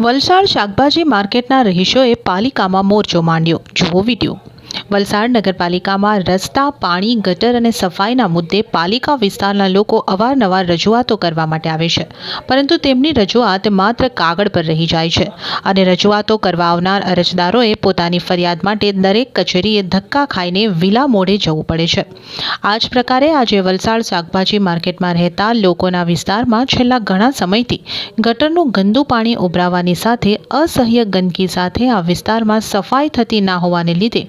વલસાડ શાકભાજી માર્કેટના રહીશોએ પાલિકામાં મોરચો માંડ્યો. જુઓ વીડિયો. વલસાડ નગરપાલિકામાં રસ્તા, પાણી, ગટર અને સફાઈના મુદ્દે પાલિકા વિસ્તારના લોકો અવારનવાર રજૂઆતો કરવા માટે આવે છે. પરંતુ તેમની રજૂઆત માત્ર કાગળ પર રહી જાય છે અને રજૂઆતો કરવા આવનાર અરજદારોએ પોતાની ફરિયાદ માટે દરેક કચેરીએ ધક્કા ખાઈને વિલા મોડે જવું પડે છે. આ જ પ્રકારે આજે વલસાડ શાકભાજી માર્કેટમાં રહેતા લોકોના વિસ્તારમાં છેલ્લા ઘણા સમયથી ગટરનું ગંદુ પાણી ઉભરાવાની સાથે અસહ્ય ગંદકી સાથે આ વિસ્તારમાં સફાઈ થતી ના હોવાને લીધે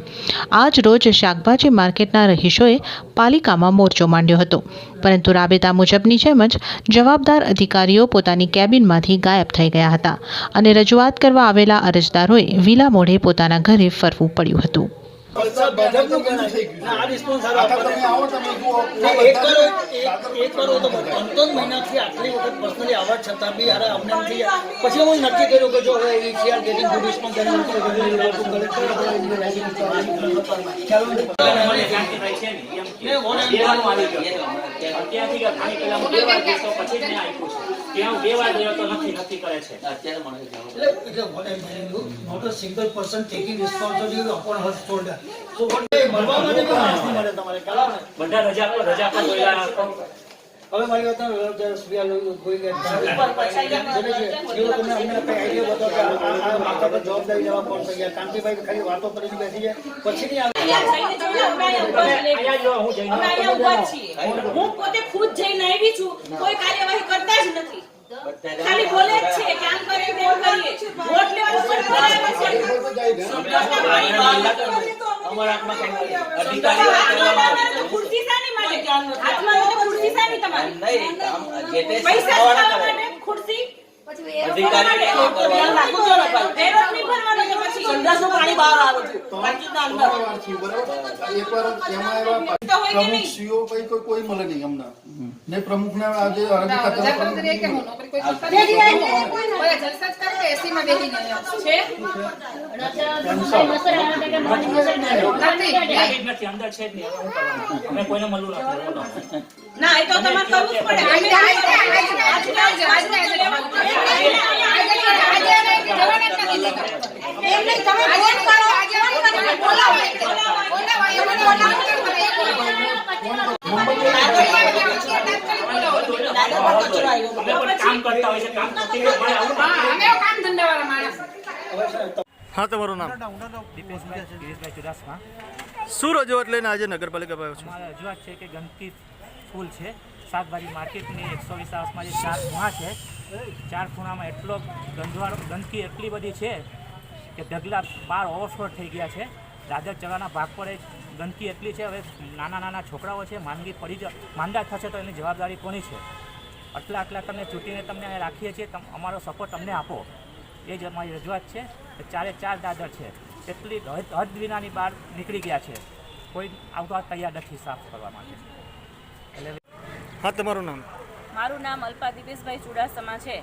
આજ રોજ શાકભાજી માર્કેટના રહીશોએ પાલિકામાં મોરચો માંડ્યો હતો. પરંતુ રાબેતા મુજબની જેમ જ જવાબદાર અધિકારીઓ પોતાની કેબિનમાંથી ગાયબ થઈ ગયા હતા અને રજૂઆત કરવા આવેલા અરજદારોએ વિલા મોઢે પોતાના ઘરે ફરવું પડ્યું હતું. વલસાડ ભાજપનું ગણાય. ના આ રિસ્પોન્સ સારો તમે આવો તમે જુઓ. એક કરો એક એક કરો તો ત્રણ ત્રણ મહિનાથી આટલી વખત પર્સનલી આવવા છતાં બી અરે અમને નથી પછી હું નક્કી કર્યું કે જો હવે we are getting good response અત્યારથી ઘણી તો પછી જ મેં આપ્યું છે. ત્યાં હું બે વાર ગયો તો નથી નથી કરે છે એટલે એટલે what I'm telling you, not a single person taking responsibility upon her shoulder. So what એ મળવા માટે બી માણસ નહીં મળે તમારે? બધા રજા પર રજા પર હવે મારી વાત ગયા જવાબદારી લેવા કોણ થઈ ગયા કાંતિભાઈ ખાલી વાતો કરીને બેસી જાય પછી નહીં હું પોતે ખુદ જઈને આવી છું. કોઈ કાર્યવાહી કરતા જ નથી. ખાલી બોલે જ છે કે આમ કરીએ તેમ કરીએ. વોટ લેવાનું પણ બોલાવે છે. અમારા હાથમાં કંઈ નથી. તો હાથમાં લાવવાનું ખુરશી શાની માટે ખુરશી શાની એ ખાવા માટે ખુરશી અધિકારી વેરો જ નહીં ભરવાનો તો પછી પાણી બહાર આવે છે થયું, બરાબર? એકવાર એમાં એવા કે? પ્રમુખ શ્રીઓ કઈ કોઈ કોઈ મળે નહીં અમને ને પ્રમુખને આજે અરજી ખાતાના પ્રમુખ કે હું નોકરી કોઈ કરતા નથી. કોઈ જલસા જ કરે, AC માં બેસીને આવ્યા. છે અંદર. ના એ તો તમારે કરવું જ પડે આજે- આજે- આજે- આજે- હા, તમારું નામ? દીપેશભાઈ ચુડાસમા શું આજે નગરપાલિકા આવ્યો છું? રજૂઆત છે કે ગંદકી ફૂલ છે. શાકભાજી માર્કેટની એકસો વીસ આસમાં જે ચાર ગુહા છે ચાર ખૂણામાં એટલો ગંદવાળો ગંદકી એટલી બધી છે કે ઢગલા બાર ઓવરફ્લો થઈ ગયા છે. દાદર ચડાના ભાગ પર ગંદકી એટલી છે, હવે નાના નાના છોકરાઓ છે, માંદગી પડી જ, માંદા થશે તો એની જવાબદારી કોની છે? આટલા આટલા તમને ચૂંટીને તમને અહીં રાખીએ છીએ અમારો સપોર્ટ અમને આપો. એ જ અમારી રજૂઆત છે કે ચારે ચાર દાદર છે. એટલી હદ વિનાની બહાર નીકળી ગયા છે. કોઈ આવતા તૈયાર નથી સાફ કરવા માટે. એટલે હા, તમારું નામ? મારું નામ અલ્પા દિવેશભાઈ ચુડાસમા છે.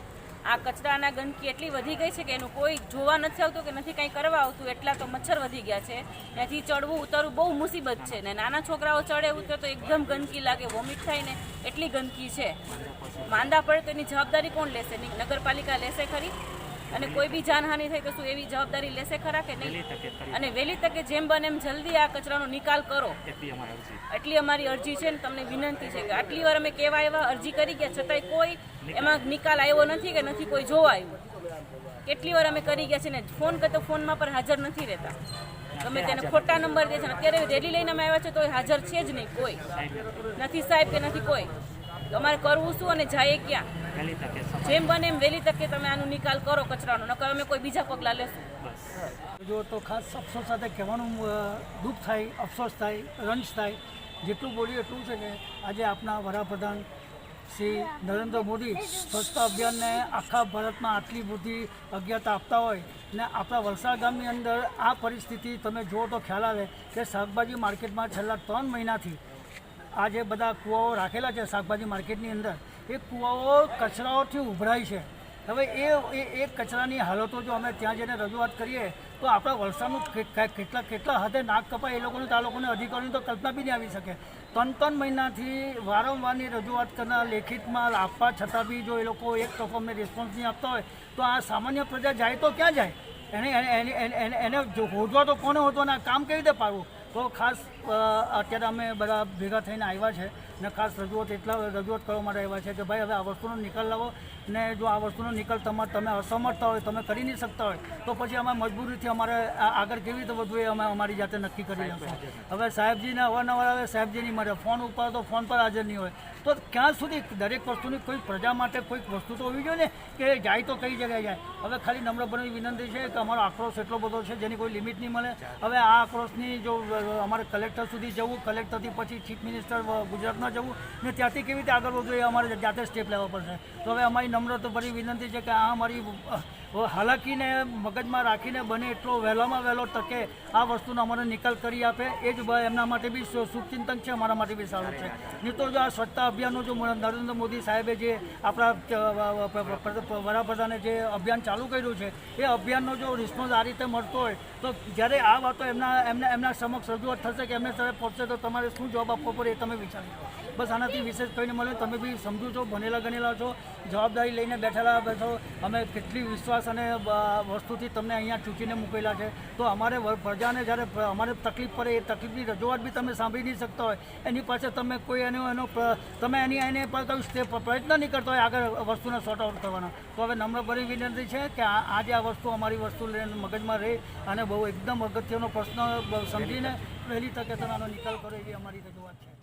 આ કચરાના ગંદકી એટલી વધી ગઈ છે કે એનું કોઈ જોવા નથી આવતું કે નથી કંઈ કરવા આવતું, એટલા તો મચ્છર વધી ગયા છે. ત્યાંથી ચડવું, ઉતરવું બહુ મુસીબત છે ને નાના છોકરાઓ ચડે, ઉતરે તો એકદમ ગંદકી લાગે વોમિટ થાય ને એટલી ગંદકી છે. માંદા પડે તો એની જવાબદારી કોણ લેશે? નગરપાલિકા લેશે ખરી? અને કોઈ બી જાનહાનિ થઈ તો શું એવી જવાબદારી લેશે ખરા કે નહીં? અને વહેલી તકે જેમ બને એમ જલ્દી આ કચરાનો નિકાલ કરો. એટલી અમારી અરજી. છે ને તમને વિનંતી છે કે આટલી વાર અમે કેવા આવ્યા અરજી કરી ગયા છતાંય કોઈ એમાં નિકાલ આવ્યો નથી કે નથી કોઈ જોવા આવ્યું. કેટલી વાર અમે કરી ગયા છે ને ફોન કરતો ફોનમાં પણ હાજર નથી રહેતા. ગમે તેને ખોટા નંબર દે છે અત્યારે રેલી લઈને અમે આવ્યા છે તો હાજર છે જ નહીં કોઈ. નથી સાહેબ કે નથી કોઈ. અમારે કરવું શું અને જાય ક્યાં? જેમ બને એમ વહેલી તકે તમે આનો નિકાલ કરો કચરાનો નકર અમે કોઈ બીજા પગલાં લેશું. જો તો ખાસ અફસોસ સાથે કહેવાનું દુઃખ થાય અફસોસ થાય રંજ થાય જેટલું બોલ્યું એટલું છે કે આજે આપના વડાપ્રધાન શ્રી નરેન્દ્ર મોદી સ્વચ્છતા અભિયાનને આખા ભારતમાં આટલી બધી અજ્ઞાતા આપતા હોય ને આપણા વલસાડ ગામની અંદર આ પરિસ્થિતિ તમે જુઓ તો ખ્યાલ આવે કે શાકભાજી માર્કેટમાં છેલ્લા ત્રણ મહિનાથી આ જે બધા કૂવાઓ રાખેલા છે શાકભાજી માર્કેટની અંદર. એ કૂવાઓ કચરાઓથી ઉભરાય છે. હવે એ એ કચરાની હાલતો જો અમે ત્યાં જઈને રજૂઆત કરીએ, તો આપણા વલસાડનું કેટલા કેટલા હદે નાક કપાય એ લોકોને, તો આ લોકોને અધિકારીની તો કલ્પના બી નહીં આવી શકે. ત્રણ ત્રણ મહિનાથી વારંવારની રજૂઆત કરનાર લેખિતમાં આપવા છતાં બી જો એ લોકો એક તરફ અમને રિસ્પોન્સ નહીં આપતા હોય, તો આ સામાન્ય પ્રજા જાય તો ક્યાં જાય? એને એને, એને- હોદવા તો કોને હોદવા અને આ કામ કેવી રીતે પાડવું? તો ખાસ અત્યારે અમે બધા ભેગા થઈને આવ્યા છે. ને ખાસ રજૂઆત એટલા રજૂઆત કરવા માટે આવ્યા છે કે ભાઈ હવે આ વસ્તુનો નિકાલ લાવો ને જો આ વસ્તુનો નિકાલ તમારે તમે અસમર્થતા હોય તમે કરી નહીં શકતા હોય તો પછી અમે મજબૂરીથી અમારે આગળ કેવી રીતે વધવું એ અમે અમારી જાતે નક્કી કરી લઈશું હવે સાહેબજીને અવારનવાર આવે સાહેબજી નહીં મળે ફોન ઉપર તો ફોન પર હાજર નહીં હોય. તો ક્યાં સુધી દરેક વસ્તુની કોઈ પ્રજા માટે કોઈક વસ્તુ તો હોવી જોઈએ ને કે જાય તો કઈ જગ્યાએ જાય. હવે ખાલી નમ્રપણે વિનંતી છે કે અમારો આક્રોશ એટલો બધો છે જેની કોઈ લિમિટ નહીં મળે. હવે આ આક્રોશની જો અમારે કલેક્ટર સુધી જવું કલેક્ટરથી પછી ચીફ મિનિસ્ટર ગુજરાતમાં જવું ને ત્યાંથી કેવી રીતે આગળ વધવું એ અમારે જાતે સ્ટેપ લેવા પડશે. તો હવે અમારી નમ્ર તો ભરી વિનંતી છે કે આ અમારી હાલાકીને મગજમાં રાખીને બને એટલો વહેલામાં વહેલો તકે આ વસ્તુનો અમારે નિકાલ કરી આપે. એ જ એમના માટે બી સુખચિંતન છે, અમારા માટે બી સારું છે. નહીં તો જો આ સ્વચ્છતા અભિયાનનું જો નરેન્દ્ર મોદી સાહેબે જે આપણા વડાપ્રધાને જે અભિયાન ચાલુ કર્યું છે, એ અભિયાનનો જો રિસ્પોન્સ આ રીતે મળતો હોય, તો જ્યારે આ વાતો એમના એમના એમના સમક્ષ રજૂઆત થશે કે એમને સાહેબ પહોંચશે, તો તમારે શું જવાબ આપવો પડે એ તમે વિચારી બસ આનાથી વિશેષ કહીને મળે તમે બી સમજો છો, ભણેલા ગણેલા છો, જવાબદારી લઈને બેઠેલા બેઠો, અમે કેટલી વિશ્વાસ અને વસ્તુથી તમને અહીંયા ચૂકીને મૂકેલા છે. તો અમારે પ્રજાને જ્યારે અમારે તકલીફ પડે, એ તકલીફની રજૂઆત બી તમે સાંભળી નહીં શકતા હોય. એની પાસે તમે કોઈ એનો એનો તમે એની, એને પ્રયત્ન નહીં કરતો હોય આગળ વસ્તુને સોર્ટ આઉટ કરવાનો. તો હવે નમ્રભરી વિનંતી છે કે આજે આ વસ્તુ અમારી વસ્તુ લઈને મગજમાં રહે અને બહુ એકદમ અગત્યનો પ્રશ્ન સમજીને વહેલી તકે તમે આનો નિકાલ કરો એવી અમારી રજૂઆત છે.